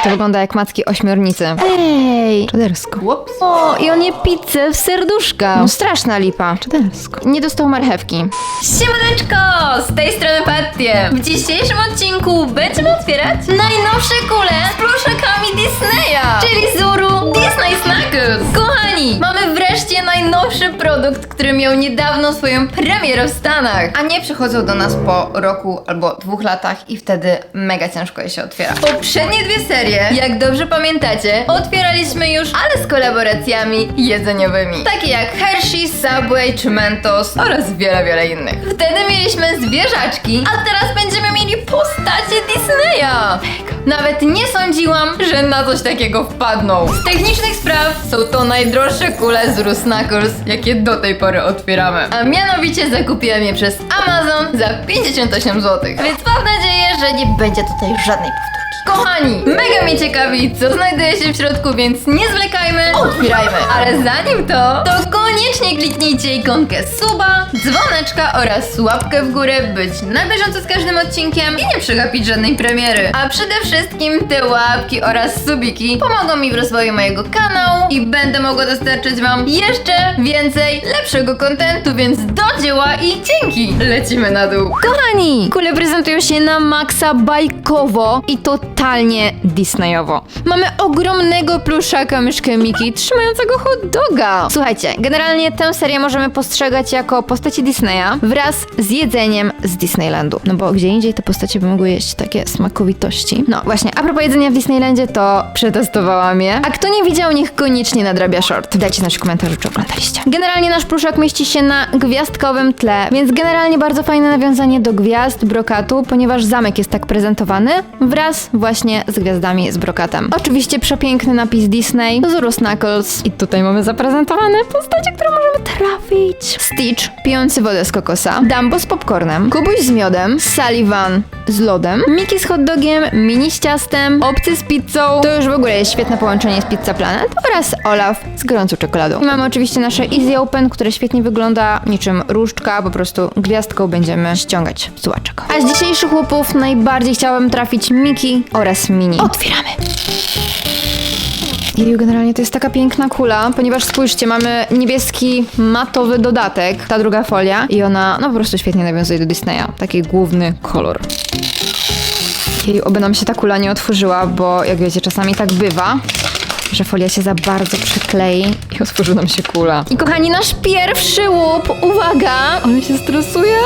I to wygląda jak macki ośmiornicy. Ej! Czadersko. Ups. O, i on je pizzę w serduszka. No straszna lipa. Czadersko. Nie dostał marchewki. Siemaneczko! Z tej strony Pattie. W dzisiejszym odcinku będziemy otwierać najnowsze kule z pluszakami Disneya, czyli Zuru Disney Snuggles. Kochani, mamy wreszcie najnowszy produkt, który miał niedawno swoją premierę w Stanach. A nie przychodzą do nas po roku albo dwóch latach i wtedy mega ciężko je się otwiera. Poprzednie dwie serie, jak dobrze pamiętacie, otwieraliśmy już, ale z kolaboracjami jedzeniowymi. Takie jak Hershey, Subway czy Mentos oraz wiele, wiele innych. Wtedy mieliśmy zwierzaczki, a teraz będziemy mieli postacie Disneya. Nawet nie sądziłam, że na coś takiego wpadną. Z technicznych spraw są to najdroższe kule z Knuckles, jakie do tej pory otwieramy. A mianowicie zakupiłem je przez Amazon za 58 zł. Więc mam nadzieję, że nie będzie tutaj żadnej powtórki. Kochani, mega mnie ciekawi, co znajduje się w środku, więc nie zwlekajmy, otwierajmy. Ale zanim to, to koniecznie kliknijcie ikonkę suba, dzwoneczka oraz łapkę w górę, być na bieżąco z każdym odcinkiem i nie przegapić żadnej premiery. A przede wszystkim te łapki oraz subiki pomogą mi w rozwoju mojego kanału i będę mogła dostarczyć wam jeszcze więcej lepszego kontentu, więc do dzieła i dzięki! Lecimy na dół. Kochani, kule prezentują się na maksa bajkowo i totalnie Disneyowo. Mamy ogromnego pluszaka myszkę Miki trzymającego hot doga. Słuchajcie, generalnie tę serię możemy postrzegać jako postaci Disneya wraz z jedzeniem z Disneylandu. No bo gdzie indziej te postacie by mogły jeść takie smakowitości. No właśnie, a propos jedzenia w Disneylandzie, to przetestowałam je. A kto nie widział, niech koniecznie nadrabia short. Dajcie znać w komentarzu, czy oglądaliście. Generalnie nasz pluszak mieści się na gwiazdkowym tle, więc generalnie bardzo fajne nawiązanie do gwiazd, brokatu, ponieważ zamek jest tak prezentowany wraz właśnie z gwiazdami z brokatem. Oczywiście przepiękny napis Disney, Zuru Knuckles i tutaj mamy zaprezentowane postacie, które możemy trafić. Stitch, pijący wodę z kokosa, Dumbo z popcornem, Kubuś z miodem, Sullivan z lodem, Mickey z hot dogiem, Mini z ciastem, Obcy z pizzą, to już w ogóle jest świetne połączenie z Pizza Planet oraz Olaf z gorącą czekoladą. I mamy oczywiście nasze Easy Open, które świetnie wygląda niczym różdżka, po prostu gwiazdką będziemy ściągać z łaczek. A z dzisiejszych łupów najbardziej chciałabym trafić Miki oraz Mini. Otwieramy! Jeju, generalnie to jest taka piękna kula, ponieważ spójrzcie, mamy niebieski matowy dodatek, ta druga folia i ona no po prostu świetnie nawiązuje do Disneya, taki główny kolor. Jeju, oby nam się ta kula nie otworzyła, bo jak wiecie, czasami tak bywa, że folia się za bardzo przyklei i otworzy nam się kula. I kochani, nasz pierwszy łup, uwaga, ale się stresuje.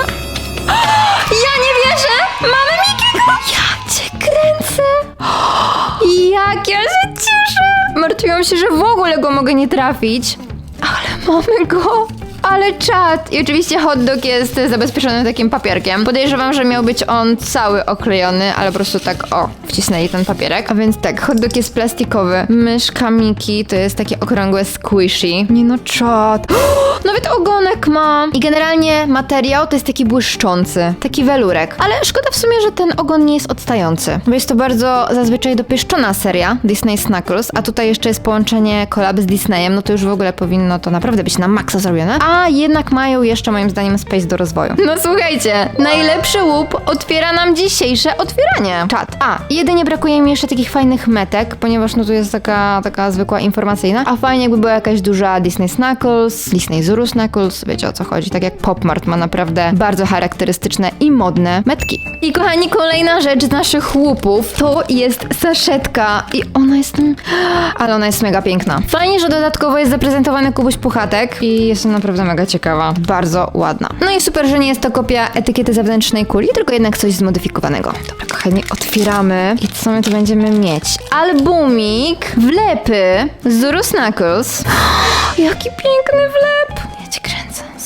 Martwiłam się, że w ogóle go mogę nie trafić. Ale mamy go! Ale czad! I oczywiście hot dog jest zabezpieczony takim papierkiem. Podejrzewam, że miał być on cały oklejony, ale po prostu tak o, wcisnęli ten papierek. A więc tak, hot dog jest plastikowy. Myszka Miki to jest takie okrągłe squishy. Nie no, czad! Nawet ogonek ma! I generalnie materiał to jest taki błyszczący, taki welurek. Ale szkoda w sumie, że ten ogon nie jest odstający. Bo jest to bardzo zazwyczaj dopieszczona seria Disney Knuckles, a tutaj jeszcze jest połączenie kolab z Disneyem, no to już w ogóle powinno to naprawdę być na maksa zrobione. A jednak mają jeszcze moim zdaniem space do rozwoju. No słuchajcie, najlepszy łup otwiera nam dzisiejsze otwieranie. Czat. A, jedynie brakuje mi jeszcze takich fajnych metek, ponieważ no tu jest taka, taka zwykła informacyjna, a fajnie jakby była jakaś duża Disney Knuckles, Disney Zuru Knuckles, wiecie o co chodzi, tak jak Popmart ma naprawdę bardzo charakterystyczne i modne metki. I kochani, kolejna rzecz z naszych łupów to jest saszetka i ona jest, mm, ale ona jest mega piękna. Fajnie, że dodatkowo jest zaprezentowany Kubuś Puchatek i jestem naprawdę mega ciekawa. Bardzo ładna. No i super, że nie jest to kopia etykiety zewnętrznej kuli, tylko jednak coś zmodyfikowanego. Dobra, kochani, otwieramy i co my tu będziemy mieć? Albumik, wlepy, Zuru Knuckles. Jaki piękny wlep!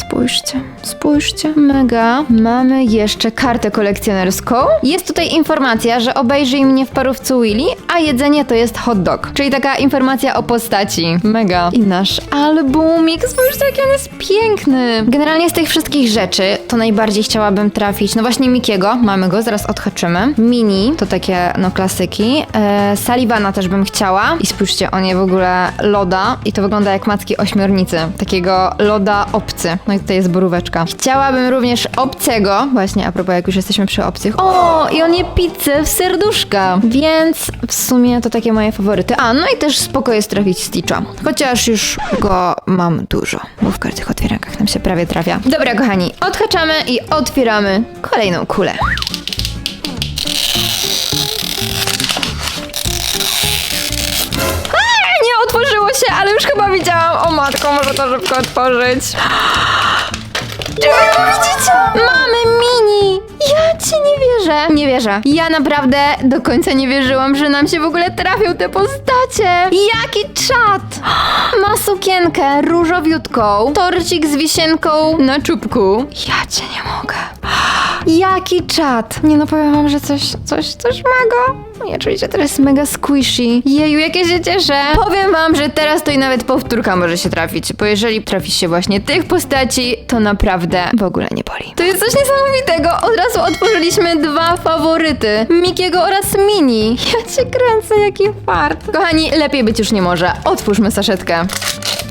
Spójrzcie, spójrzcie. Mega. Mamy jeszcze kartę kolekcjonerską. Jest tutaj informacja, że obejrzyj mnie w parówce Willy, a jedzenie to jest hot dog. Czyli taka informacja o postaci. Mega. I nasz albumik. Spójrzcie, jaki on jest piękny. Generalnie z tych wszystkich rzeczy to najbardziej chciałabym trafić. No właśnie Mikiego. Mamy go, zaraz odhaczymy. Mini, to takie no klasyki. E, Sullivana też bym chciała. I spójrzcie, on je w ogóle loda i to wygląda jak macki ośmiornicy. Takiego loda obcy. No i i tutaj jest boróweczka. Chciałabym również obcego, właśnie a propos jak już jesteśmy przy obcych. O, i on je pizzę w serduszka, więc w sumie to takie moje faworyty. A, no i też spoko jest trafić Stitcha, chociaż już go mam dużo, bo w każdych otwierankach nam się prawie trafia. Dobra, kochani, odhaczamy i otwieramy kolejną kulę. Się, ale już chyba widziałam. O matko, może to szybko otworzyć. Czy wy to widzicie? Mamy mini! Ja ci nie wierzę. Nie wierzę. Ja naprawdę do końca nie wierzyłam, że nam się w ogóle trafią te postacie. Jaki czat! Ma sukienkę różowiutką, torcik z wisienką na czubku. Ja cię nie mogę. Jaki czat! Nie no, powiem wam, że coś, coś, coś mega. No i oczywiście teraz jest mega squishy. Jeju, jakie się cieszę. Powiem wam, że teraz to i nawet powtórka może się trafić, bo jeżeli trafi się właśnie tych postaci, to naprawdę w ogóle nie boli. To jest coś niesamowitego. Od razu otworzyliśmy dwa faworyty. Mikiego oraz Mini. Ja cię kręcę, jaki fart. Kochani, lepiej być już nie może. Otwórzmy saszetkę.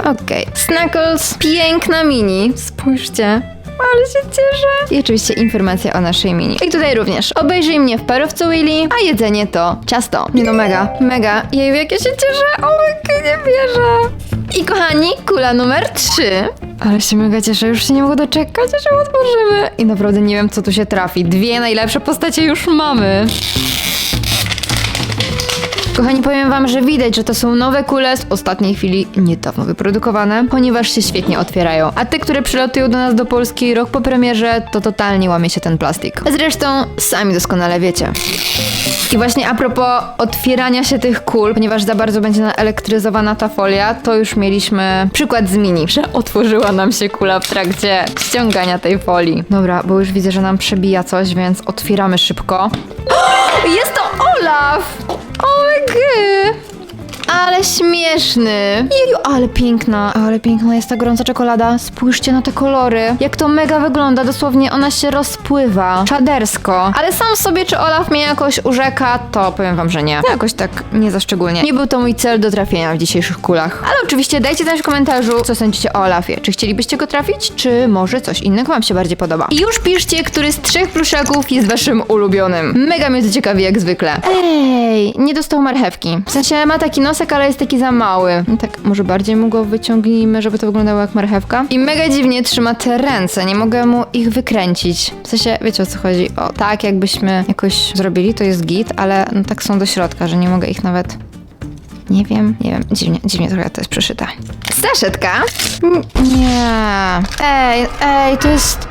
Okej. Snuggles, piękna Mini. Spójrzcie. Ale się cieszę. I oczywiście informacja o naszej mini. I tutaj również. Obejrzyj mnie w parowcu Willy, a jedzenie to ciasto. Nie no, mega, mega. Jeju, jak ja się cieszę. O my nie wierzę. I kochani, kula numer 3. Ale się mega cieszę, już się nie mogę doczekać, aż ją otworzymy. I naprawdę nie wiem, co tu się trafi. Dwie najlepsze postacie już mamy. Kochani, powiem wam, że widać, że to są nowe kule z ostatniej chwili niedawno wyprodukowane, ponieważ się świetnie otwierają. A te, które przylatują do nas do Polski rok po premierze, to totalnie łamie się ten plastik. Zresztą sami doskonale wiecie. I właśnie a propos otwierania się tych kul, ponieważ za bardzo będzie naelektryzowana ta folia, to już mieliśmy przykład z mini, że otworzyła nam się kula w trakcie ściągania tej folii. Dobra, bo już widzę, że nam przebija coś, więc otwieramy szybko. Jest to Olaf! Oh, Omg! Ale śmieszny. Jeju, ale piękna. Ale piękna jest ta gorąca czekolada. Spójrzcie na te kolory. Jak to mega wygląda. Dosłownie ona się rozpływa. Czadersko. Ale sam sobie, czy Olaf mnie jakoś urzeka, to powiem wam, że nie. To jakoś tak nie za szczególnie. Nie był to mój cel do trafienia w dzisiejszych kulach. Ale oczywiście dajcie znać w komentarzu, co sądzicie o Olafie. Czy chcielibyście go trafić, czy może coś innego wam się bardziej podoba. I już piszcie, który z trzech pluszaków jest waszym ulubionym. Mega mnie to ciekawi jak zwykle. Ej, nie dostał marchewki. W sensie ma taki nosek, ale jest taki za mały. Tak, może bardziej mu go wyciągnijmy, żeby to wyglądało jak marchewka. I mega dziwnie trzyma te ręce, nie mogę mu ich wykręcić. W sensie, wiecie o co chodzi? O, tak jakbyśmy jakoś zrobili, to jest git, ale no tak są do środka, że nie mogę ich nawet... Nie wiem, nie wiem, dziwnie, dziwnie trochę to jest przeszyte. Saszetka? N- Nie. Ej, ej, to jest...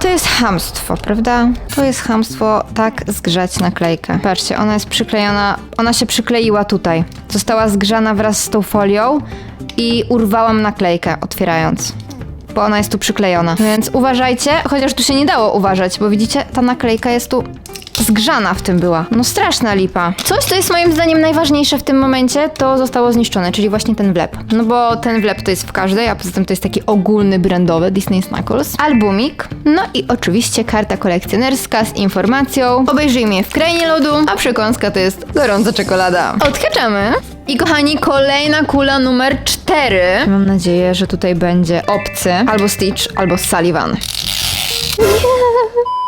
To jest hamstwo, prawda? To jest hamstwo tak zgrzać naklejkę. Patrzcie, ona jest przyklejona, ona się przykleiła tutaj. Została zgrzana wraz z tą folią i urwałam naklejkę, otwierając. Bo ona jest tu przyklejona. Więc uważajcie, chociaż tu się nie dało uważać, bo widzicie, ta naklejka jest tu zgrzana w tym była. No straszna lipa. Coś, co jest moim zdaniem najważniejsze w tym momencie, to zostało zniszczone, czyli właśnie ten wlep. No bo ten wlep to jest w każdej, a poza tym to jest taki ogólny, brandowy Disney Snuggles. Albumik. No i oczywiście karta kolekcjonerska z informacją. Obejrzyj mnie w krainie lodu, a przekąska to jest gorąca czekolada. Odkaczamy. I kochani, kolejna kula numer 4. Mam nadzieję, że tutaj będzie obcy, albo Stitch, albo Sullivan.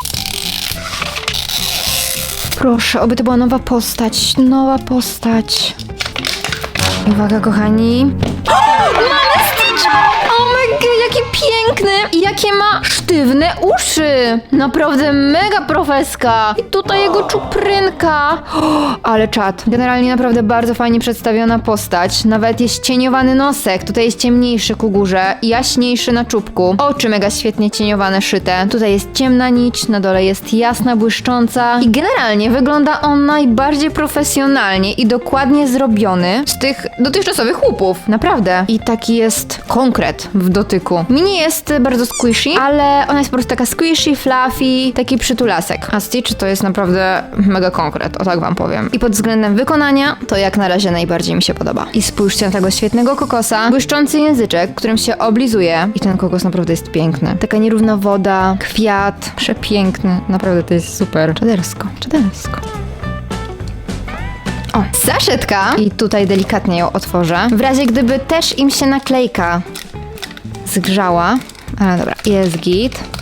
Proszę, oby to była nowa postać. Nowa postać. Uwaga, kochani. Piękny! I jakie ma sztywne uszy! Naprawdę mega profeska! I tutaj jego czuprynka! Ale czad. Generalnie naprawdę bardzo fajnie przedstawiona postać. Nawet jest cieniowany nosek. Tutaj jest ciemniejszy ku górze, jaśniejszy na czubku. Oczy mega świetnie cieniowane, szyte. Tutaj jest ciemna nić, na dole jest jasna, błyszcząca. I generalnie wygląda on najbardziej profesjonalnie i dokładnie zrobiony z tych dotychczasowych łupów. Naprawdę. I taki jest konkret w dotyku. Mini jest bardzo squishy, ale ona jest po prostu taka squishy, fluffy, taki przytulasek. A Stitch to jest naprawdę mega konkret, o tak wam powiem. I pod względem wykonania to jak na razie najbardziej mi się podoba. I spójrzcie na tego świetnego kokosa, błyszczący języczek, którym się oblizuje. I ten kokos naprawdę jest piękny. Taka nierówna woda, kwiat, przepiękny. Naprawdę to jest super. Czadersko, czadersko. O, zaszetka. I tutaj delikatnie ją otworzę. W razie gdyby też im się naklejka zgrzała, Ale dobra, jest git.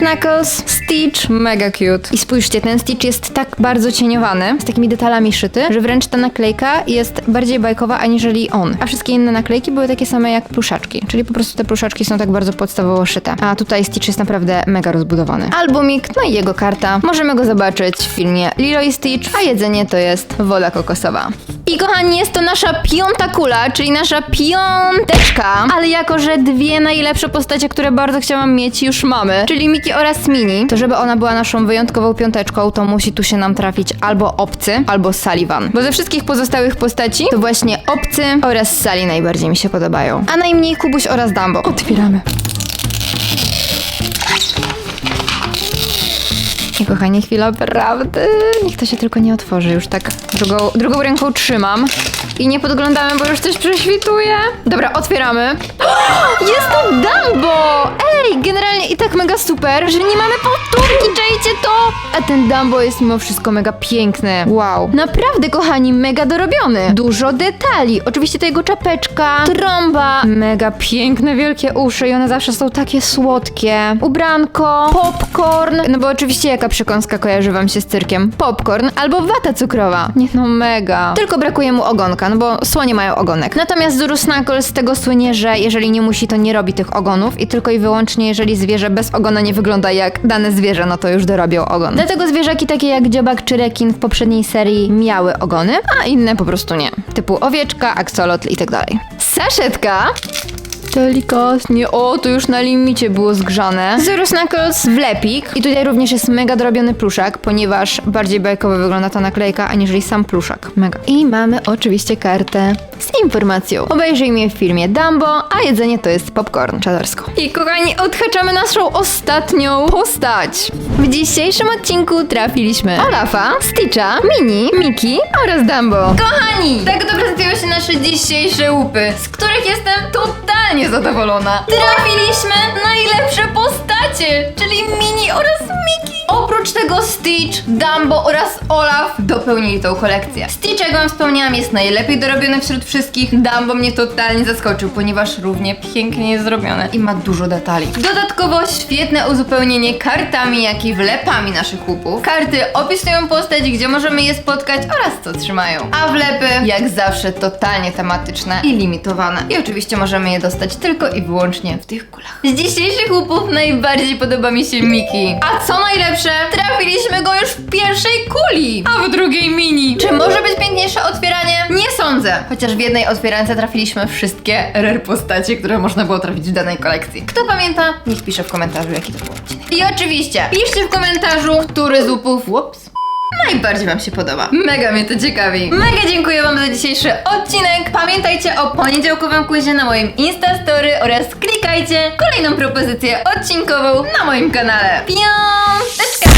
Snuggles, Stitch, mega cute. I spójrzcie, ten Stitch jest tak bardzo cieniowany, z takimi detalami szyty, że wręcz ta naklejka jest bardziej bajkowa aniżeli on. A wszystkie inne naklejki były takie same jak pluszaczki, czyli po prostu te pluszaczki są tak bardzo podstawowo szyte. A tutaj Stitch jest naprawdę mega rozbudowany. Albumik, no i jego karta. Możemy go zobaczyć w filmie Lilo i Stitch, a jedzenie to jest woda kokosowa. I kochani, jest to nasza piąta kula, czyli nasza piąteczka, ale jako, że dwie najlepsze postacie, które bardzo chciałam mieć, już mamy, czyli Miki oraz Mini, to żeby ona była naszą wyjątkową piąteczką, to musi tu się nam trafić albo Obcy, albo Sullivan. Bo ze wszystkich pozostałych postaci, to właśnie Obcy oraz Sally najbardziej mi się podobają. A najmniej Kubuś oraz Dumbo. Otwieramy. I kochani, chwila prawdy. Niech to się tylko nie otworzy. Już tak drugą, drugą ręką trzymam. I nie podglądamy, bo już coś prześwituje. Dobra, otwieramy. Jest to Dumbo! Ej, generalnie i tak mega super, że nie mamy powtórki, czajcie to? A ten Dumbo jest mimo wszystko mega piękny. Wow. Naprawdę, kochani, mega dorobiony. Dużo detali. Oczywiście to jego czapeczka, trąba, mega piękne, wielkie uszy i one zawsze są takie słodkie. Ubranko, popcorn. No bo oczywiście jaka przekąska kojarzy wam się z cyrkiem? Popcorn albo wata cukrowa. Nie no, mega. Tylko brakuje mu ogonka, no bo słonie mają ogonek. Natomiast Zuru Snuggles z tego słynie, że jeżeli nie musi, to nie robi tych ogonów i tylko i wyłącznie jeżeli zwierzę bez ogona nie wygląda jak dane zwierzę, no to już dorobią ogon. Dlatego zwierzaki takie jak dziobak czy rekin w poprzedniej serii miały ogony, a inne po prostu nie. Typu owieczka, aksolotl i tak dalej. Saszetka Delikatnie. O, to już na limicie było zgrzane. Zero Knuckles wlepik. I tutaj również jest mega drobiony pluszak, ponieważ bardziej bajkowo wygląda ta naklejka, aniżeli sam pluszak. Mega. I mamy oczywiście kartę z informacją. Obejrzyj mnie w filmie Dumbo, a jedzenie to jest popcorn. Czadarsko. I kochani, odhaczamy naszą ostatnią postać. W dzisiejszym odcinku trafiliśmy Olafa, Stitcha, Mini, Miki oraz Dumbo. Kochani, tak to prezentują się nasze dzisiejsze łupy, z których jestem totalnie zadowolona. Trafiliśmy najlepsze postacie, czyli Mini oraz Miki. Oprócz tego Stitch, Dumbo oraz Olaf dopełnili tą kolekcję. Stitch, jak wam wspomniałam, jest najlepiej dorobiony wśród wszystkich. Dumbo mnie totalnie zaskoczył, ponieważ równie pięknie jest zrobione i ma dużo detali. Dodatkowo świetne uzupełnienie kartami, jak i wlepami naszych łupów. Karty opisują postać, gdzie możemy je spotkać oraz co trzymają. A wlepy, jak zawsze, totalnie tematyczne i limitowane. I oczywiście możemy je dostać tylko i wyłącznie w tych kulach. Z dzisiejszych łupów najbardziej podoba mi się Miki. A co najlepsze, trafiliśmy go już w pierwszej kuli, a w drugiej mini. Czy może być piękniejsze otwieranie? Nie sądzę. Chociaż w jednej otwierance trafiliśmy wszystkie rare postacie, które można było trafić w danej kolekcji. Kto pamięta, niech pisze w komentarzu, jaki to był odcinek. I oczywiście, piszcie w komentarzu, który z łupów, whoops, najbardziej Wam się podoba. Mega mnie to ciekawi. Mega dziękuję Wam za dzisiejszy odcinek. Pamiętajcie o poniedziałkowym quizie na moim Instastory oraz klikajcie kolejną propozycję odcinkową na moim kanale. Piąteczka!